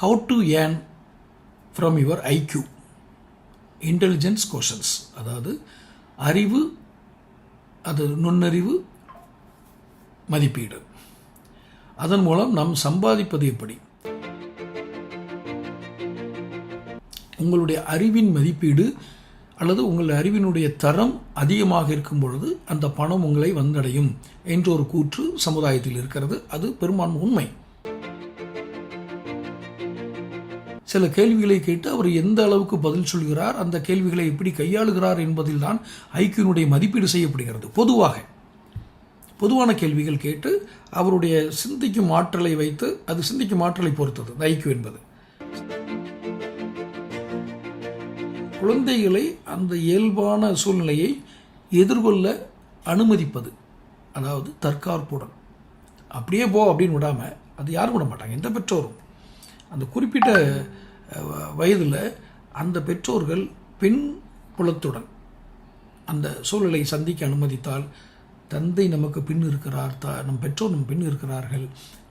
How to earn from your IQ intelligence questions அதாவது அறிவு அது நுண்ணறிவு மதிப்பீடு. அதன் மூலம் நாம் சம்பாதிப்பது எப்படி? உங்களுடைய அறிவின் மதிப்பீடு அல்லது உங்கள் அறிவினுடைய தரம் அதிகமாக இருக்கும் பொழுது அந்த பணம் உங்களை வந்தடையும் என்ற ஒரு கூற்று சமுதாயத்தில் இருக்கிறது. அது பெரும்பான்மை உண்மை. சில கேள்விகளை கேட்டு அவர் எந்த அளவுக்கு பதில் சொல்கிறார் அந்த கேள்விகளை எப்படி கையாளுகிறார் என்பதில்தான் ஐக்கியனுடைய மதிப்பீடு செய்யப்படுகிறது. பொதுவாக பொதுவான கேள்விகள் கேட்டு அவருடைய சிந்திக்கும் ஆற்றலை வைத்து அது சிந்திக்கும் ஆற்றலை பொறுத்தது இந்த ஐக்கியம் என்பது. குழந்தைகளை அந்த இயல்பான சூழ்நிலையை எதிர்கொள்ள அனுமதிப்பது அதாவது தற்காப்புடன் அப்படியே போ அப்படின்னு விடாமல் அது யாரும் விட மாட்டாங்க எந்த பெற்றோரும். அந்த குறிப்பிட்ட வயதில் அந்த பெற்றோர்கள் பெண் குலத்துடன் அந்த சூழலை சந்திக்க அனுமதித்தால் தந்தை நமக்கு பின் இருக்கிறார் த நம் பெற்றோர் நம் பின் இருக்கிறார்கள்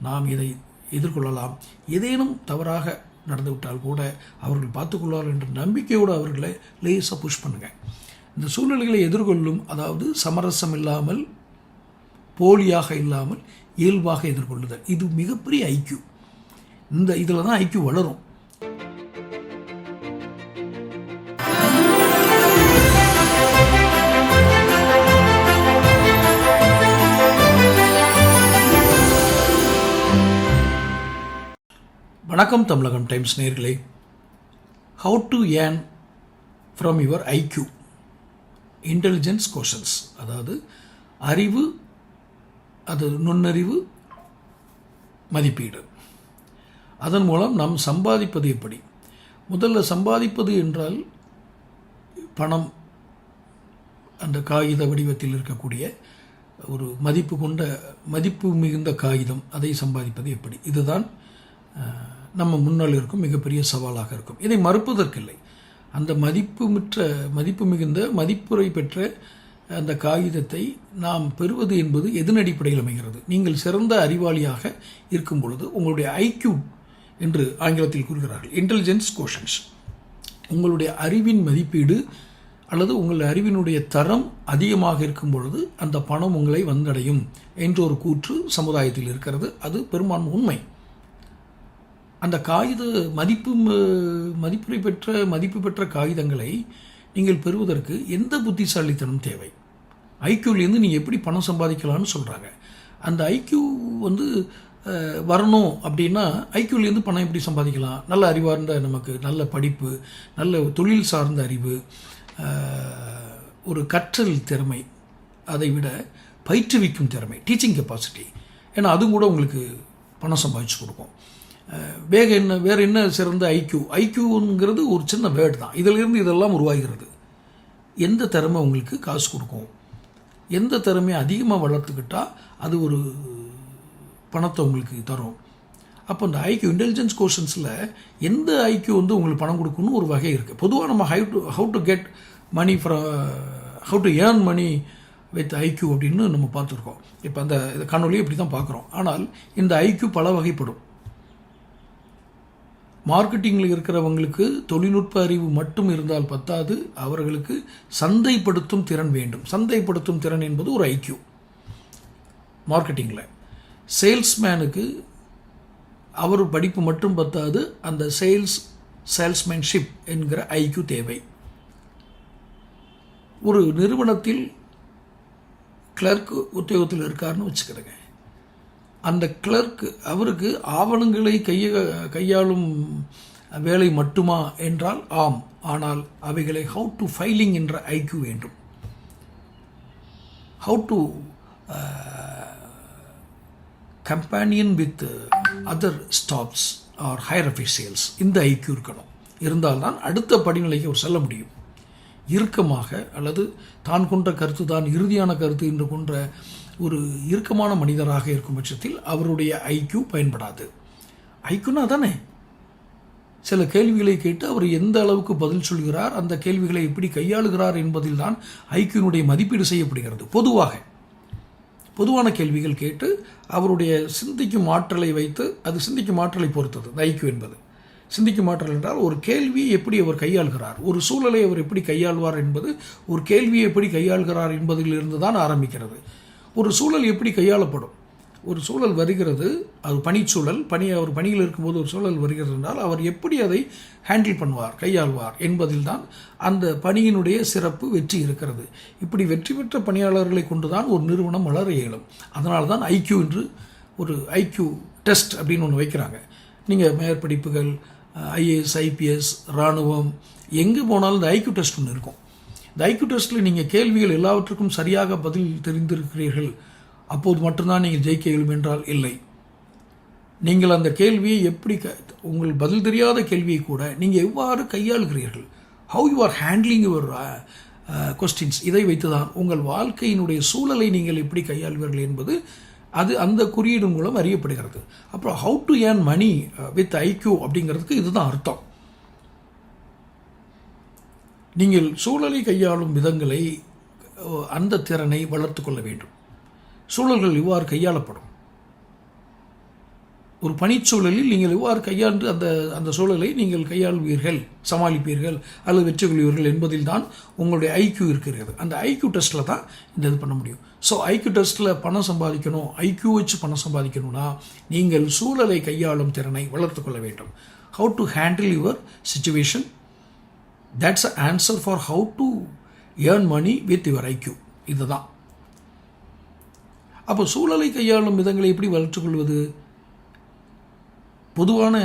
நாம் இதை எதிர்கொள்ளலாம். ஏதேனும் தவறாக நடந்துவிட்டால் கூட அவர்கள் பார்த்துக்கொள்வார்கள் என்ற நம்பிக்கையோடு அவர்களை லேசாக புஷ் பண்ணுங்கள் இந்த சூழ்நிலைகளை எதிர்கொள்ளும் அதாவது சமரசம் இல்லாமல் போலியாக இல்லாமல் இயல்பாக எதிர்கொள்ளுதல். இது மிகப்பெரிய ஐக்கியூ இந்த இதில் தான் ஐக்கியூ வளரும். வணக்கம் தமிழகம் டைம்ஸ் நேர்களே. How to earn from your IQ intelligence questions அதாவது அறிவு அது நுண்ணறிவு மதிப்பீடு. அதன் மூலம் நாம் சம்பாதிப்பது எப்படி? முதல்ல சம்பாதிப்பது என்றால் பணம் அந்த காகித வடிவத்தில் இருக்கக்கூடிய ஒரு மதிப்பு கொண்ட மதிப்பு மிகுந்த காகிதம் அதை சம்பாதிப்பது எப்படி? இதுதான் நம்ம முன்னால் இருக்கும் மிகப்பெரிய சவாலாக இருக்கும். இதை மறுப்பதற்கில்லை. அந்த மதிப்பு மிற்ற மதிப்பு மிகுந்த மதிப்புரை பெற்ற அந்த காகிதத்தை நாம் பெறுவது என்பது எதன் அடிப்படையில் அமைகிறது? நீங்கள் சிறந்த அறிவாளியாக இருக்கும் பொழுது உங்களுடைய ஐக்யூ என்று ஆங்கிலத்தில் கூறுகிறார்கள். இன்டெலிஜென்ஸ் கோஷன்ஸ் உங்களுடைய அறிவின் மதிப்பீடு அல்லது உங்கள் அறிவினுடைய தரம் அதிகமாக இருக்கும் பொழுது அந்த பணம் உங்களை வந்தடையும் என்ற ஒரு கூற்று சமுதாயத்தில் இருக்கிறது. அது பெரும்பான்மை உண்மை. அந்த காகித மதிப்பு மதிப்புரை பெற்ற மதிப்பு பெற்ற காகிதங்களை நீங்கள் பெறுவதற்கு எந்த புத்திசாலித்தனம் தேவை? ஐக்கியூலேருந்து நீங்கள் எப்படி பணம் சம்பாதிக்கலாம்னு சொல்கிறாங்க அந்த ஐக்கியூ வந்து வரணும் அப்படின்னா ஐக்கியூலேருந்து பணம் எப்படி சம்பாதிக்கலாம்? நல்ல அறிவார்ந்த நமக்கு நல்ல படிப்பு நல்ல தொழில் சார்ந்த அறிவு ஒரு கற்றல் திறமை அதை விட பயிற்றுவிக்கும் திறமை டீச்சிங் கெப்பாசிட்டி ஏன்னா அதுவும் கூட உங்களுக்கு பணம் சம்பாதிச்சு கொடுக்கும். வேக என்ன வேறு என்ன சிறந்த ஐக்யூ ஐக்யூங்கிறது ஒரு சின்ன வேர்டு தான். இதிலிருந்து இதெல்லாம் உருவாகிறது. எந்த திறமை உங்களுக்கு காசு கொடுக்கும்? எந்த திறமையை அதிகமாக வளர்த்துக்கிட்டால் அது ஒரு பணத்தை உங்களுக்கு தரும்? அப்போ இந்த ஐக்யூ இன்டெலிஜென்ஸ் கோஷன்ஸில் எந்த ஐக்யூ வந்து உங்களுக்கு பணம் கொடுக்கணும்னு ஒரு வகை இருக்குது பொதுவாக நம்ம hi to how to get money from how to earn money with IQ அப்படின்னு நம்ம பார்த்துருக்கோம். இப்போ அந்த காணொலியை இப்படி தான் பார்க்குறோம். ஆனால் இந்த ஐக்யூ பல வகைப்படும். மார்க்கெட்டிங்கில் இருக்கிறவங்களுக்கு தொழில்நுட்ப அறிவு மட்டும் இருந்தால் பத்தாது. அவர்களுக்கு சந்தைப்படுத்தும் திறன் வேண்டும். சந்தைப்படுத்தும் திறன் என்பது ஒரு ஐக்கியூ மார்க்கெட்டிங்கில். சேல்ஸ்மேனுக்கு அவர் படிப்பு மட்டும் பத்தாது. அந்த சேல்ஸ் சேல்ஸ்மேன்ஷிப் என்கிற ஐக்கியூ தேவை. ஒரு நிறுவனத்தில் கிளர்க் உத்தியோகத்தில் இருக்காருன்னு வச்சுக்கிறேங்க அந்த கிளர்க் அவருக்கு ஆவணங்களை கைய கையாளும் வேலை மட்டுமா என்றால் ஆம். ஆனால் அவைகளை ஹவு டு ஃபைலிங் என்ற ஐக்யூ வேண்டும். How to companion with other stops or higher officials இந்த ஐக்யூ இருக்கணும். இருந்தால்தான் அடுத்த படிநிலைக்கு அவர் செல்ல முடியும். இறுக்கமாக அல்லது தான் கொண்ட கருத்து தான் இறுதியான கருத்து என்று கொன்ற ஒரு இறுக்கமான மனிதராக இருக்கும் பட்சத்தில் அவருடைய ஐக்யூ பயன்படாது. ஐக்கியூனா தானே? சில கேள்விகளை கேட்டு அவர் எந்த அளவுக்கு பதில் சொல்கிறார் அந்த கேள்விகளை எப்படி கையாளுகிறார் என்பதில்தான் ஐக்யூனுடைய மதிப்பீடு செய்யப்படுகிறது. பொதுவாக பொதுவான கேள்விகள் கேட்டு அவருடைய சிந்திக்கும் ஆற்றலை வைத்து அது சிந்திக்கும் ஆற்றலை பொறுத்தது இந்த ஐக்யூ என்பது. சிந்திக்கும் ஆற்றல் என்றால் ஒரு கேள்வியை எப்படி அவர் கையாள்கிறார் ஒரு சூழலை அவர் எப்படி கையாள்வார் என்பது ஒரு கேள்வியை எப்படி கையாள்கிறார் என்பதிலிருந்து தான் ஆரம்பிக்கிறது. ஒரு சூழல் எப்படி கையாளப்படும்? ஒரு சூழல் வருகிறது அது பணிச்சூழல் பணி அவர் பணியில் இருக்கும்போது ஒரு சூழல் வருகிறது என்றால் அவர் எப்படி அதை ஹேண்டில் பண்ணுவார் கையாள்வார் என்பதில் தான் அந்த பணியினுடைய சிறப்பு வெற்றி இருக்கிறது. இப்படி வெற்றி பெற்ற பணியாளர்களை கொண்டு தான் ஒரு நிறுவனம் வளர இயலும். அதனால தான் ஐக்யூ என்று ஒரு ஐக்யூ டெஸ்ட் அப்படின்னு ஒன்று வைக்கிறாங்க. நீங்கள் மேற்படிப்புகள் ஐஏஎஸ் ஐபிஎஸ் இராணுவம் எங்கே போனாலும் இந்த ஐக்யூ டெஸ்ட் ஒன்று இருக்கும். ஐக்யூ டெஸ்ட்டில் நீங்கள் கேள்விகள் எல்லாவற்றுக்கும் சரியாக பதில் தெரிந்திருக்கிறீர்கள். அப்போது மட்டும்தான் நீங்கள் ஜெயிக்க இயலும் என்றால் இல்லை. நீங்கள் அந்த கேள்வியை எப்படி க உங்கள் பதில் தெரியாத கேள்வியை கூட நீங்கள் எவ்வாறு கையாளுகிறீர்கள்? How you are handling your questions இதை வைத்து தான் உங்கள் வாழ்க்கையினுடைய சூழலை நீங்கள் எப்படி கையாள்வீர்கள் என்பது அது அந்த குறியீடு மூலம் அறியப்படுகிறது. அப்புறம் how to earn money with IQ அப்படிங்கிறதுக்கு இதுதான் அர்த்தம். நீங்கள் சூழலை கையாளும் விதங்களை அந்த திறனை வளர்த்து கொள்ள வேண்டும். சூழல்கள் இவ்வாறு கையாளப்படும். ஒரு பணிச்சூழலில் நீங்கள் இவ்வாறு கையாண்டு அந்த அந்த சூழலை நீங்கள் கையாள்வீர்கள் சமாளிப்பீர்கள் அல்லது வெற்றி கொள்வீர்கள் என்பதில் தான் உங்களுடைய ஐக்யூ இருக்கிறது. அந்த ஐக்யூ டெஸ்ட்டில் தான் இந்த இது பண்ண முடியும். ஸோ ஐக்யூ டெஸ்ட்டில் பணம் சம்பாதிக்கணும் ஐக்யூ வச்சு பணம் சம்பாதிக்கணும்னா நீங்கள் சூழலை கையாளும் திறனை வளர்த்து கொள்ள வேண்டும். How to handle your situation that's a answer for how to earn money with your IQ இதுதான். அப்போ சூழலை கையாளும் விதங்களை எப்படி வளர்த்துக்கொள்வது? பொதுவான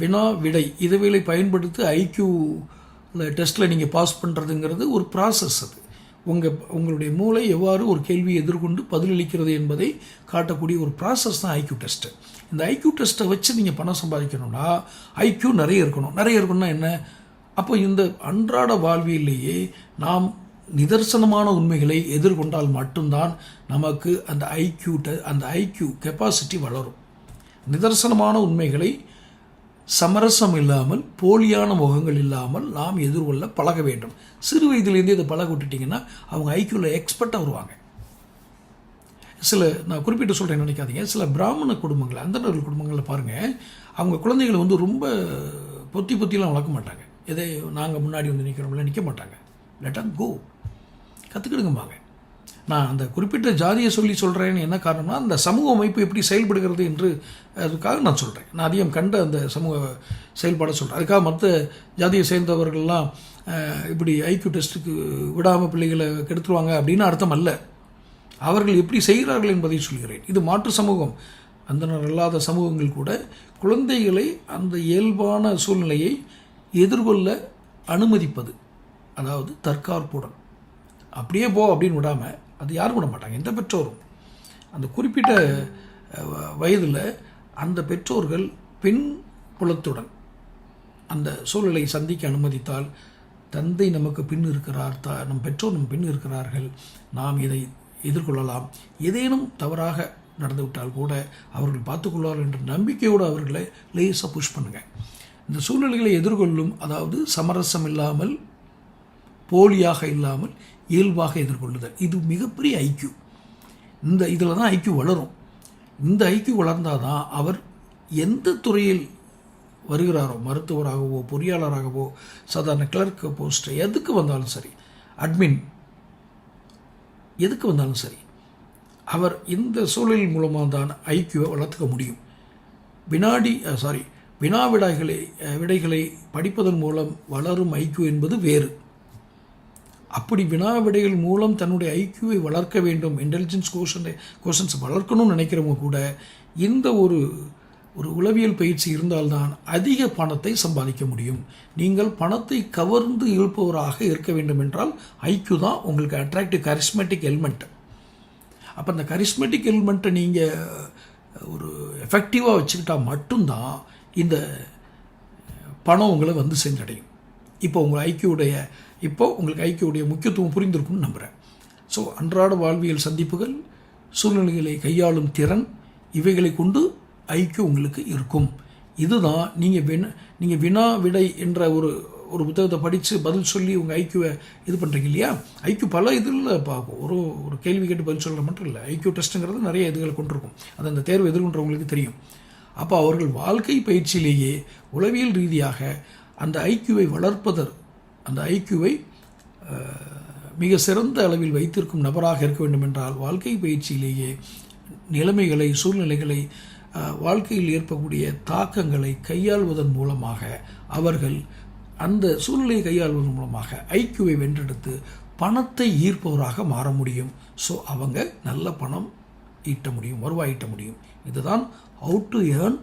வினா விடை இதுவேளை பயன்படுத்தி ஐக்யூ டெஸ்ட்டில் நீங்கள் பாஸ் பண்ணுறதுங்கிறது ஒரு ப்ராசஸ் அது. உங்கள் உங்களுடைய மூளை எவ்வாறு ஒரு கேள்வியை எதிர்கொண்டு பதிலளிக்கிறது என்பதை காட்டக்கூடிய ஒரு ப்ராசஸ் தான் ஐக்யூ டெஸ்ட்டு இந்த ஐக்யூ டெஸ்ட்டை வச்சு நீங்கள் பணம் சம்பாதிக்கணும்னா ஐக்யூ நிறைய இருக்கணும். நிறைய இருக்கணும்னா என்ன? அப்போ இந்த அன்றாட வாழ்வியலேயே நாம் நிதர்சனமான உண்மைகளை எதிர்கொண்டால் மட்டும்தான் நமக்கு அந்த ஐக்யூ அந்த ஐக்யூ கெப்பாசிட்டி வளரும். நிதர்சனமான உண்மைகளை சமரசம் இல்லாமல் போலியான முகங்கள் இல்லாமல் நாம் எதிர்கொள்ள பழக வேண்டும். சிறு வயதிலேருந்தே இதை பழக விட்டுட்டிங்கன்னா அவங்க ஐக்யூவில் எக்ஸ்பர்ட்டாக வருவாங்க. சில நான் குறிப்பிட்டு சொல்கிறேன் நினைக்காதீங்க. சில பிராமண குடும்பங்கள் அந்தணர்கள் குடும்பங்களில் பாருங்கள் அவங்க குழந்தைகளை வந்து ரொம்ப பொத்தி பொத்திலாம் வளர்க்க மாட்டாங்க. எதை நாங்கள் முன்னாடி வந்து நிற்கிறோம்ல நிற்க மாட்டாங்க. லெட்டம் கோ கற்றுக்கிடுங்கம்பாங்க நான் அந்த குறிப்பிட்ட ஜாதியை சொல்லி சொல்கிறேன்னு என்ன காரணம்னா அந்த சமூக அமைப்பு எப்படி செயல்படுகிறது என்று அதுக்காக நான் சொல்கிறேன் நான் அதிகம் கண்ட அந்த சமூக செயல்பாடை சொல்கிறேன் அதுக்காக மற்ற ஜாதியை சேர்ந்தவர்கள்லாம் இப்படி ஐக்யூ டெஸ்ட்டுக்கு விடாமல் பிள்ளைகளை கெடுத்துருவாங்க அப்படின்னு அர்த்தம் அல்ல. அவர்கள் எப்படி செய்கிறார்கள் என்பதை சொல்கிறேன். இது மாற்று சமூகம். அந்தனர் அல்லாத சமூகங்கள் கூட குழந்தைகளை அந்த இயல்பான சூழ்நிலையை எதிர்கொள்ள அனுமதிப்பது அதாவது தற்காப்புடன் அப்படியே போ அப்படின்னு விடாமல் அது யாரும் விட மாட்டாங்க. எந்த பெற்றோரும். அந்த குறிப்பிட்ட வயதில் அந்த பெற்றோர்கள் பெண் குலத்துடன் அந்த சூழலை சந்திக்க அனுமதித்தால் தந்தை நமக்கு பின் இருக்கிறார் த நம் பெற்றோர் நம் பின் இருக்கிறார்கள் நாம் இதை எதிர்கொள்ளலாம். ஏதேனும் தவறாக நடந்துவிட்டால் கூட அவர்கள் பார்த்துக்கொள்வார்கள் என்ற நம்பிக்கையோடு அவர்களை லேசாக புஷ் பண்ணுங்கள் இந்த சூழ்நிலைகளை எதிர்கொள்ளும் அதாவது சமரசம் இல்லாமல் போலியாக இல்லாமல் இயல்பாக எதிர்கொள்ளுதல். இது மிகப்பெரிய ஐக்கியூ இந்த இதில் தான் ஐக்கியூ வளரும். இந்த ஐக்கியூ வளர்ந்தால் தான் அவர் எந்த துறையில் வருகிறாரோ மருத்துவராகவோ பொறியாளராகவோ சாதாரண கிளர்க்கு போஸ்ட் எதுக்கு வந்தாலும் சரி அட்மின் எதுக்கு வந்தாலும் சரி அவர் இந்த சூழலின் மூலமாக தான் ஐக்கியூவை வளர்த்துக்க முடியும். வினாடி சாரி வினா விடைகளை விடைகளை படிப்பதன் மூலம் வளரும் ஐக்கியூ என்பது வேறு. அப்படி வினா விடைகள் மூலம் தன்னுடைய ஐக்கியூவை வளர்க்க வேண்டும் இன்டெலிஜென்ஸ் கோஷனை கோஷன்ஸ் வளர்க்கணும்னு நினைக்கிறவங்க கூட இந்த ஒரு ஒரு உளவியல் பயிற்சி இருந்தால்தான் அதிக பணத்தை சம்பாதிக்க முடியும். நீங்கள் பணத்தை கவர்ந்து இழுப்பவராக இருக்க வேண்டும் என்றால் ஐக்கியூ தான் உங்களுக்கு அட்ராக்டிவ் கரிஸ்மெட்டிக் எலிமெண்ட் அப்போ அந்த கரிஸ்மெட்டிக் எலிமெண்ட்டை நீங்கள் ஒரு எஃபெக்டிவாக வச்சுக்கிட்டால் மட்டும்தான் இந்த பணம் உங்களை வந்து சென்றடையும். இப்போ உங்கள் ஐக்கியோடைய இப்போ உங்களுக்கு ஐக்கியோடைய முக்கியத்துவம் புரிந்திருக்கும்னு நம்புகிறேன் ஸோ அன்றாட வாழ்வியல் சந்திப்புகள் சூழ்நிலைகளை கையாளும் திறன் இவைகளை கொண்டு ஐக்கியம் உங்களுக்கு இருக்கும். இதுதான் நீங்கள் வினா நீங்கள் வினா விடை என்ற ஒரு ஒரு புத்தகத்தை படித்து பதில் சொல்லி உங்கள் ஐக்கியூவை இது பண்ணுறீங்க இல்லையா? ஐக்கியூ பல இதில் பார்ப்போம் ஒரு ஒரு கேள்வி கேட்டு பதில் சொல்கிற மட்டும் இல்லை. ஐக்கியூ டெஸ்ட்டுங்கிறது நிறைய இதுகளை கொண்டிருக்கும். அது அந்த தேர்வு எதிர்கொண்டவங்களுக்கு தெரியும். அப்போ அவர்கள் வாழ்க்கை பயிற்சியிலேயே உளவியல் ரீதியாக அந்த ஐக்கியூவை வளர்ப்பதர் அந்த ஐக்கியூவை மிக சிறந்த அளவில் வைத்திருக்கும் நபராக இருக்க வேண்டும் என்றால் வாழ்க்கை பயிற்சியிலேயே நிலைமைகளை சூழ்நிலைகளை வாழ்க்கையில் ஏற்படக்கூடிய தாக்கங்களை கையாள்வதன் மூலமாக அவர்கள் அந்த சூழ்நிலையை கையாள்வதன் மூலமாக ஐக்கியூவை வென்றெடுத்து பணத்தை ஈர்ப்பவராக மாற முடியும். ஸோ அவங்க நல்ல பணம் ஈட்ட முடியும் வருவாய் ஈட்ட முடியும். இதுதான் how to earn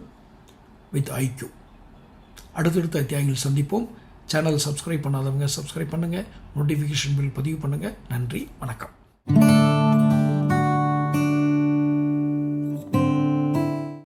with IQ அடுத்தடுத்த அத்தியாயங்கள் சந்திப்போம். சேனல் சப்ஸ்கிரைப் பண்ணாதவங்க சப்ஸ்கிரைப் பண்ணுங்கள் நோட்டிஃபிகேஷன் பில் பதிவு பண்ணுங்கள் நன்றி வணக்கம்.